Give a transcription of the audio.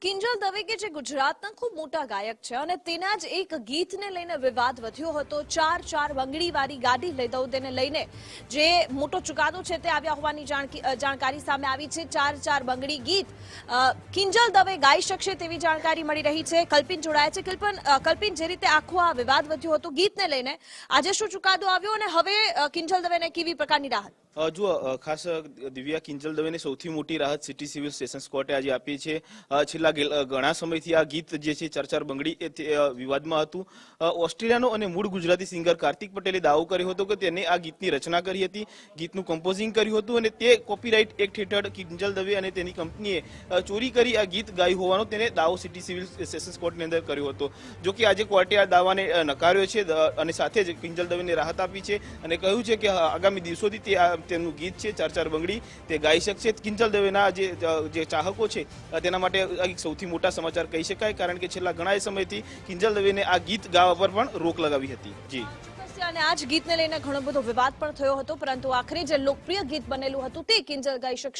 કિંજલ દવે કે જે ગુજરાતના ખૂબ મોટા ગાયક છે અને તેના જ એક ગીતને લઈને વિવાદ વધ્યો હતો. ચાર ચાર બંગડીવાળી ગાડી લઈ દઉં તેને લઈને જે મોટો ચુકાદો છે તે આવ્યા હોવાની જાણકારી સામે આવી છે. ચાર ચાર બંગડી ગીત કિંજલ દવે ગાઈ શકશે તેવી જાણકારી મળી રહી છે. કલ્પિન જોડાયા છે. કલ્પન કલ્પિન જે રીતે આખો આ વિવાદ વધ્યો હતો ગીતને લઈને આજે શું ચુકાદો આવ્યો અને હવે કિંજલ દવેને કેવી પ્રકારની રાહત? જુઓ ખાસ દિવ્યા કિંજલ દવેને સૌથી મોટી રાહત સિટી સિવિલ સ્ટેશન કોર્ટે આજે આપી છે. અ, છેલ્લા ઘણા સમયથી આ ગીત જે છે, ચર્ચાર બંગડી એ વિવાદમાં હતું. ઓસ્ટ્રેલિયાનો અને મૂળ ગુજરાતી સિંગર કાર્તિક પટેલે દાવો કર્યો હતો કે તેને આ ગીતની રચના કરી હતી, ગીતનું કમ્પોઝિંગ કર્યું હતું અને તે કોપીરાઇટ એક્ટ હેઠળ કિંજલ દવે અને તેની કંપનીએ ચોરી કરી આ ગીત ગાયું હોવાનો તેને દાવો સિટી સિવિલ સેશન્સ કોર્ટની અંદર કર્યો હતો. જો કે આજે કોર્ટે આ દાવાને નકાર્યો છે અને સાથે જ કિંજલ દવેને રાહત આપી છે અને કહ્યું છે કે આગામી દિવસોથી તે તેમનું ગીત છે ચાર ચાર બંગડી, તે ગાઈ શકશે. કિંજલ દવેના જે ચાહકો છે તેના માટે સૌથી મોટા સમાચાર કહી શકાય, કારણ કે છેલ્લા ઘણા સમયથી કિંજલ દવેને આ ગીત ગાવા પર પણ રોક લગાવી હતી. જી. અને આ જ ગીતને લઈને ઘણો બધો વિવાદ પણ થયો હતો, પરંતુ આખરે જે લોકપ્રિય ગીત બનેલું હતું તે કિંજલ ગાઈ શકશે.